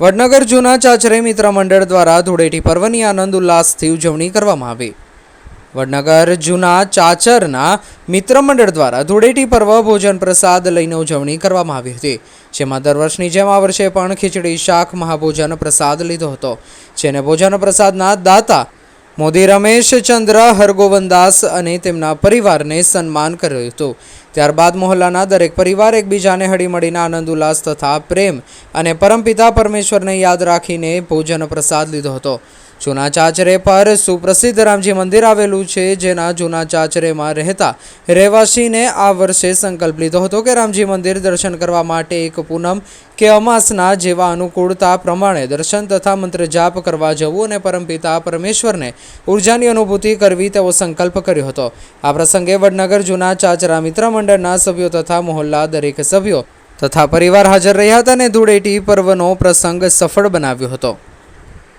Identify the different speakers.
Speaker 1: વડનગર જૂના ચાચરે મિત્ર મંડળ દ્વારા ધૂળેટી પર્વની આનંદ ઉલ્લાસથી ઉજવણી કરવામાં આવી. વડનગર જૂના ચાચરના મિત્ર મંડળ દ્વારા ધૂળેટી પર્વ ભોજન પ્રસાદ લઈને ઉજવણી કરવામાં આવી હતી. જેમાં દર વર્ષની જેમ આ વર્ષે પણ ખીચડી, શાક, મહાભોજન પ્રસાદ લીધો હતો. જેને ભોજન પ્રસાદના દાતા મોદી રમેશચંદ્ર હરગોવંદાસ અને તેમના પરિવારને સન્માન કર્યું હતું. ત્યારબાદ મોહલ્લાના દરેક પરિવાર એકબીજાને હળીમળીને આનંદ, ઉલ્લાસ તથા પ્રેમ અને પરમપિતા પરમેશ્વરને યાદ રાખીને ભોજન પ્રસાદ લીધો હતો. જૂના ચાચરે પર સુપ્રસિદ્ધ રામજી મંદિર આવેલું છે, જેના જૂના ચાચરેમાં રહેતા રહેવાસીને આ વર્ષે સંકલ્પ લીધો હતો કે રામજી મંદિર દર્શન કરવા માટે એક પૂનમ કે અમાસના જેવા અનુકૂળતા પ્રમાણે દર્શન તથા મંત્ર જાપ કરવા જવું અને પરમપિતા પરમેશ્વરને ઉર્જાની અનુભૂતિ કરવી તેવો સંકલ્પ કર્યો હતો. આ પ્રસંગે વડનગર જૂના ચાચરા મિત્ર મંડળના સભ્યો તથા મોહલ્લા દરેક સભ્યો તથા પરિવાર હાજર રહ્યા હતા અને ધૂળેટી પર્વનો પ્રસંગ સફળ બનાવ્યો હતો.